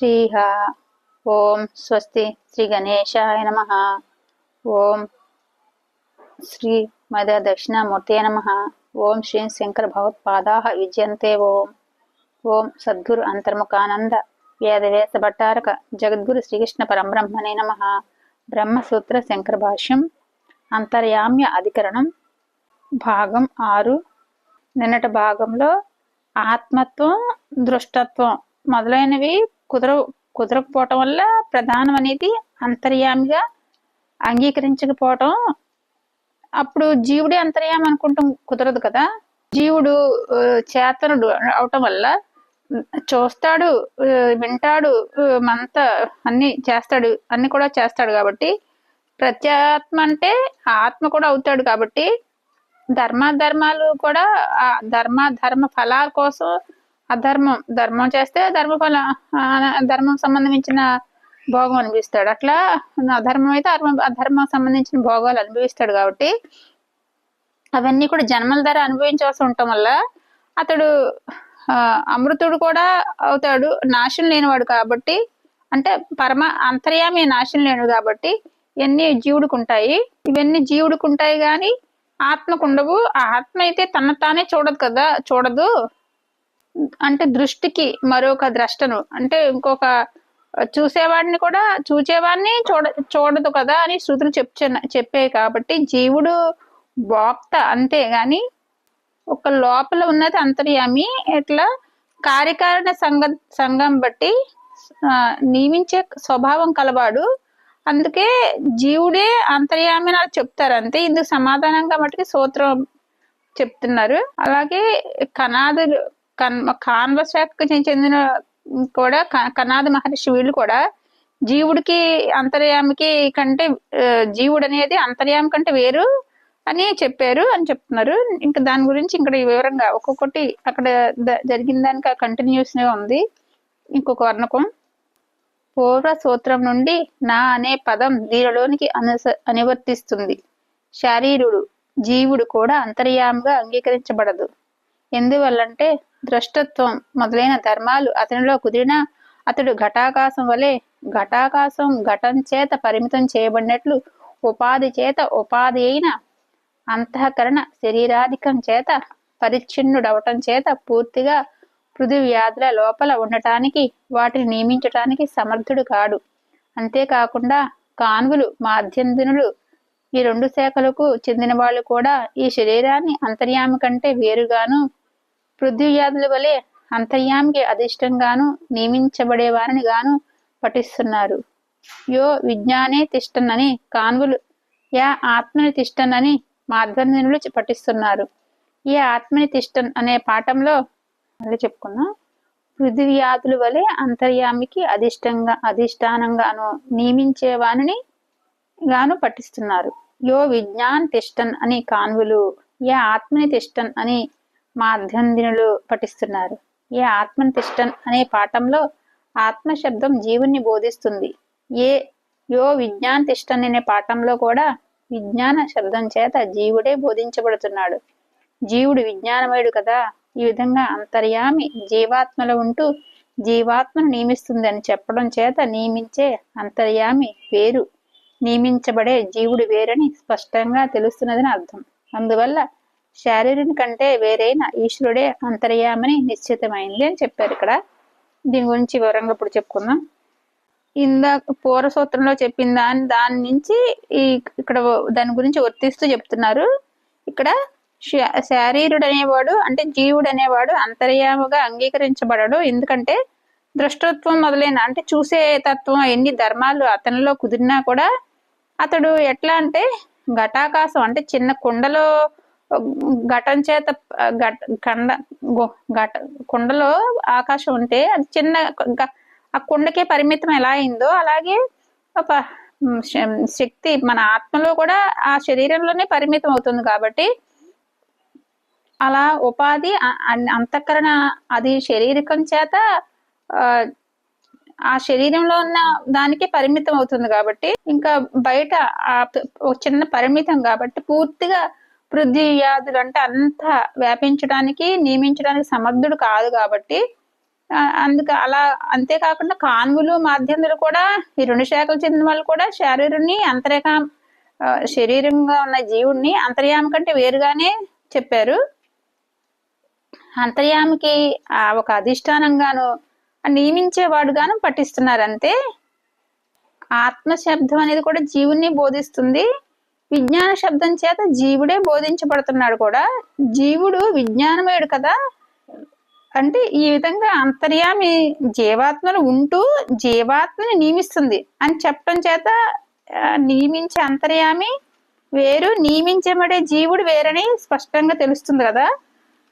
శ్రీహ. ఓం స్వస్తి శ్రీ గణేశాయ నమ. ఓం శ్రీ మద దక్షిణామూర్తే నమ. ఓం శ్రీ శంకర భగవత్పాదా విజయంతే ఓం. ఓం సద్గురు అంతర్ముఖానంద వేదవేస భట్టారక జగద్గురు శ్రీకృష్ణ పరంబ్రహ్మణే నమ. బ్రహ్మసూత్ర శంకర భాష్యం అంతర్యామ్య అధికరణం భాగం ఆరు. నిన్నటి భాగంలో ఆత్మత్వం దృష్టత్వం మొదలైనవి కుదర కుదరకపోవటం వల్ల ప్రధానం అనేది అంతర్యామిగా అంగీకరించకపోవటం. అప్పుడు జీవుడే అంతర్యామి అనుకుంటాం కుదరదు కదా. జీవుడు చేతనుడు అవటం వల్ల చూస్తాడు వింటాడు మంత అన్ని చేస్తాడు అన్ని కూడా చేస్తాడు కాబట్టి ప్రత్యాత్మ అంటే ఆత్మ కూడా అవుతాడు కాబట్టి ధర్మ ధర్మాలు కూడా ఆ ధర్మ ధర్మ ఫలాల కోసం అధర్మం ధర్మం చేస్తే ధర్మ ఫల ధర్మం సంబంధించిన భోగం అనిపిస్తాడు అట్లా అధర్మం అయితే అధర్మం సంబంధించిన భోగాలు అనుభవిస్తాడు కాబట్టి అవన్నీ కూడా జన్మల ధర అనుభవించవలసి ఉండటం వల్ల అతడు ఆ, అమృతుడు కూడా అవుతాడు. నాశనం లేనివాడు కాబట్టి అంటే పరమ అంతర్యామి నాశనం లేడు కాబట్టి ఇవన్నీ జీవుడికి ఉంటాయి? ఇవన్నీ జీవుడికి ఉంటాయి కానీ ఆత్మకు ఉండవు. ఆ ఆత్మ అయితే తన తానే చూడదు కదా చూడదు. అంటే దృష్టికి మరొక ద్రష్టను. అంటే ఇంకొక చూసేవాడిని కూడా చూచేవాడిని చూడ చూడదు కదా అని శృతులు చెప్చే చెప్పే కాబట్టి జీవుడు భోక్త అంతే గాని ఒక లోపల ఉన్నది అంతర్యామి ఇట్లా కార్యకారణ సంఘ సంఘం బట్టి నియమించే స్వభావం కలవాడు. అందుకే జీవుడే అంతర్యామి అని చెప్తారు అంతే. ఇందుకు సమాధానంగా మటుకి సూత్రం చెప్తున్నారు. అలాగే కనాదులు కన్ కాన్వ శాఖకు చెందిన కూడా క- కనాద మహర్షి వీళ్ళు కూడా జీవుడికి అంతర్యామికి కంటే జీవుడు అనేది అంతర్యామి కంటే వేరు అని చెప్పారు అని చెప్తున్నారు. ఇంకా దాని గురించి ఇక్కడ వివరంగా ఒక్కొక్కటి అక్కడ జరిగిన దానికి కంటిన్యూస్ ఉంది. ఇంకొక వర్ణకం. పూర్వ సూత్రం నుండి నా అనే పదం దీనిలోనికి అనుస అనువర్తిస్తుంది. శారీరుడు జీవుడు కూడా అంతర్యామిగా అంగీకరించబడదు. ఎందువల్లంటే ద్రష్టత్వం మొదలైన ధర్మాలు అతనిలో కుదిరినా అతడు ఘటాకాశం వలె ఘటాకాశం ఘటం చేత పరిమితం చేయబడినట్లు ఉపాధి చేత ఉపాధి అయిన అంతఃకరణ శరీరాధికం చేత పరిచ్ఛిన్నుడవటం చేత పూర్తిగా పృథివీ వ్యాధుల లోపల ఉండటానికి వాటిని నియమించటానికి సమర్థుడు కాడు. అంతేకాకుండా కాన్వులు మాధ్యంధనులు ఈ రెండు శాఖలకు చెందిన వాళ్ళు కూడా ఈ శరీరాన్ని అంతర్యామి కంటే వేరుగాను పృథ్వీ వలె అంతర్యామికి అధిష్టంగాను నియమించబడేవారిని గాను పఠిస్తున్నారు. యో విజ్ఞానే తిష్టనని కాన్వులు యా ఆత్మని తిష్టనని మాధ్వర్యులు పఠిస్తున్నారు. ఈ ఆత్మని తిష్టన్ అనే పాఠంలో మళ్ళీ చెప్పుకుందాం. పృథివ్యాధుల వలె అంతర్యామికి అధిష్టంగా అధిష్టానంగాను నియమించేవానిని గాను పఠిస్తున్నారు. యో విజ్ఞాన్ తిష్టన్ అని కాన్వులు ఏ ఆత్మని తిష్టన్ అని మాధ్యందినులు పఠిస్తున్నారు. ఏ ఆత్మని తిష్టన్ అనే పాఠంలో ఆత్మ శబ్దం జీవుణ్ణి బోధిస్తుంది. ఏ యో విజ్ఞాన్ తిష్టన్ అనే పాఠంలో కూడా విజ్ఞాన శబ్దం చేత జీవుడే బోధించబడుతున్నాడు. జీవుడు విజ్ఞానమయుడు కదా ఈ విధంగా అంతర్యామి జీవాత్మలో ఉంటూ జీవాత్మను నియమిస్తుంది అని చెప్పడం చేత నియమించే అంతర్యామి వేరు. నియమించబడే జీవుడు వేరని స్పష్టంగా తెలుస్తున్నదని అర్థం. అందువల్ల శారీరుని కంటే వేరైన ఈశ్వరుడే అంతర్యామని నిశ్చితమైంది అని చెప్పారు ఇక్కడ. దీని గురించి వివరంగా ఇప్పుడు చెప్పుకుందాం. ఇందాక పూర్వ సూత్రంలో చెప్పిన దాని దాని నుంచి ఈ ఇక్కడ దాని గురించి వర్తిస్తూ చెప్తున్నారు. ఇక్కడ శారీరుడు అనేవాడు అంటే జీవుడు అనేవాడు అంతర్యాముగా అంగీకరించబడడు. ఎందుకంటే దృష్టత్వం మొదలైన అంటే చూసే తత్వం ఎన్ని ధర్మాలు అతనిలో కుదిరినా కూడా అతడు ఎట్లా అంటే ఘటాకాశం అంటే చిన్న కుండలో ఘటం చేత ఘట కండ ఘట కుండలో ఆకాశం ఉంటే అది చిన్న గ- ఆ కుండకే పరిమితం ఎలా అయిందో అలాగే ఒక శక్తి మన ఆత్మలో కూడా ఆ శరీరంలోనే పరిమితం అవుతుంది కాబట్టి అలా ఉపాధి అంతఃకరణ అది శరీరకం చేత ఆ, ఆ శరీరంలో ఉన్న దానికి పరిమితం అవుతుంది కాబట్టి ఇంకా బయట ఆ చిన్న పరిమితం కాబట్టి పూర్తిగా పృథ్వీ వ్యాధులు అంటే అంత వ్యాపించడానికి నియమించడానికి సమర్థుడు కాదు కాబట్టి అందుకు అలా అంతేకాకుండా కాన్వులు మాధ్యములు కూడా ఈ రెండు శాఖలు చెందిన వాళ్ళు కూడా శారీరుని అంతరిక శరీరంగా ఉన్న జీవుణ్ణి అంతర్యామి కంటే వేరుగానే చెప్పారు. అంతర్యామికి ఒక అధిష్టానంగాను నియమించేవాడుగాను పఠిస్తున్నారు అంతే ఆత్మ శబ్దం అనేది కూడా జీవుని బోధిస్తుంది. విజ్ఞాన శబ్దం చేత జీవుడే బోధించబడుతున్నాడు కూడా. జీవుడు విజ్ఞానమయుడు కదా. అంటే ఈ విధంగా అంతర్యామి జీవాత్మలు ఉంటూ జీవాత్మని నియమిస్తుంది అని చెప్పడం చేత నియమించే అంతర్యామి వేరు నియమించబడే జీవుడు వేరని స్పష్టంగా తెలుస్తుంది కదా.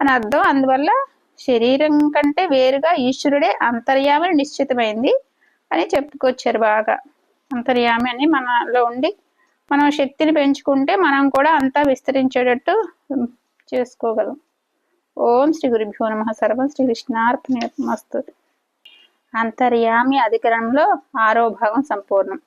అని అర్థం. అందువల్ల శరీరం కంటే వేరుగా ఈశ్వరుడే అంతర్యామి నిశ్చితమైంది అని చెప్పుకొచ్చారు బాగా. అంతర్యామి అని మనలో ఉండి మనం శక్తిని పెంచుకుంటే మనం కూడా అంతా విస్తరించేటట్టు చేసుకోగలం. ఓం శ్రీ గురుభ్యో నమ. సర్వం శ్రీ కృష్ణార్పణమస్తు. అంతర్యామి అధికరణంలో ఆరో భాగం సంపూర్ణం.